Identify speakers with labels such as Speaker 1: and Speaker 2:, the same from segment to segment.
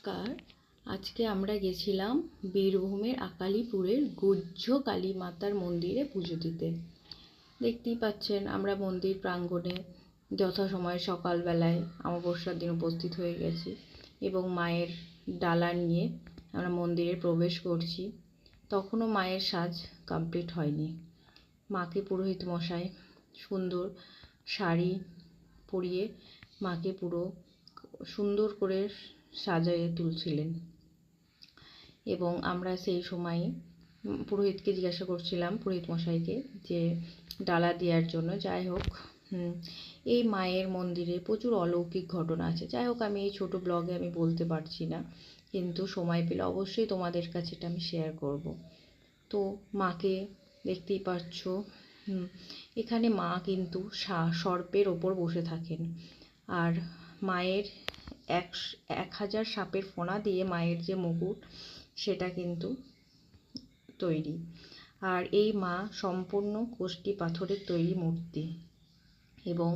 Speaker 1: নমস্কার। আজকে আমরা গেছিলাম বীরভূমের আকালিপুরের গুহ্য কালী মাতার মন্দিরে পুজো দিতে। দেখতেই পাচ্ছেন আমরা মন্দির প্রাঙ্গণে যথাসময়ে সকালবেলায় অমাবস্যার দিন উপস্থিত হয়ে গেছি এবং মায়ের ডালা নিয়ে আমরা মন্দিরে প্রবেশ করছি। তখনও মায়ের সাজ কমপ্লিট হয়নি। মাকে পুরোহিত মশাই সুন্দর শাড়ি পরিয়ে মাকে পুরো সুন্দর করে সাজিয়ে তুলছিলেন। এবং আমরা সেই সময় পুরোহিতকে জিজ্ঞাসা করছিলাম, পুরোহিত মশাইকে, যে ডালা দেওয়ার জন্য, যাই হোক এই মায়ের মন্দিরে প্রচুর অলৌকিক ঘটনা আছে। যাই হোক, আমি এই ছোট ব্লগে আমি বলতে পারছি না, কিন্তু সময় পেলে অবশ্যই তোমাদের কাছে এটা আমি শেয়ার করব। তো মাকে দেখতেই পাচ্ছ এখানে মা কিন্তু সা- সর্পের ওপর বসে থাকেন। আর মায়ের এক এক হাজার সাপের ফোঁড়া দিয়ে মায়ের যে মুকুট, সেটা কিন্তু তৈরি। আর এই মা সম্পূর্ণ কোষ্টি পাথরের তৈরি মূর্তি এবং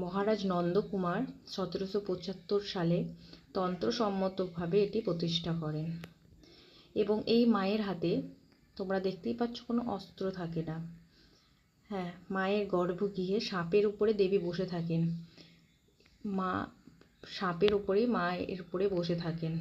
Speaker 1: মহারাজ নন্দকুমার সতেরোশো পঁচাত্তর সালে তন্ত্রসম্মতভাবে এটি প্রতিষ্ঠা করেন। এবং এই মায়ের হাতে, তোমরা দেখতেই পাচ্ছ কোনো অস্ত্র থাকে না। হ্যাঁ মায়ের গর্ভগৃহে সাপের উপরে দেবী বসে থাকেন। মা সাপের উপরেই এর উপরে বসে থাকেন।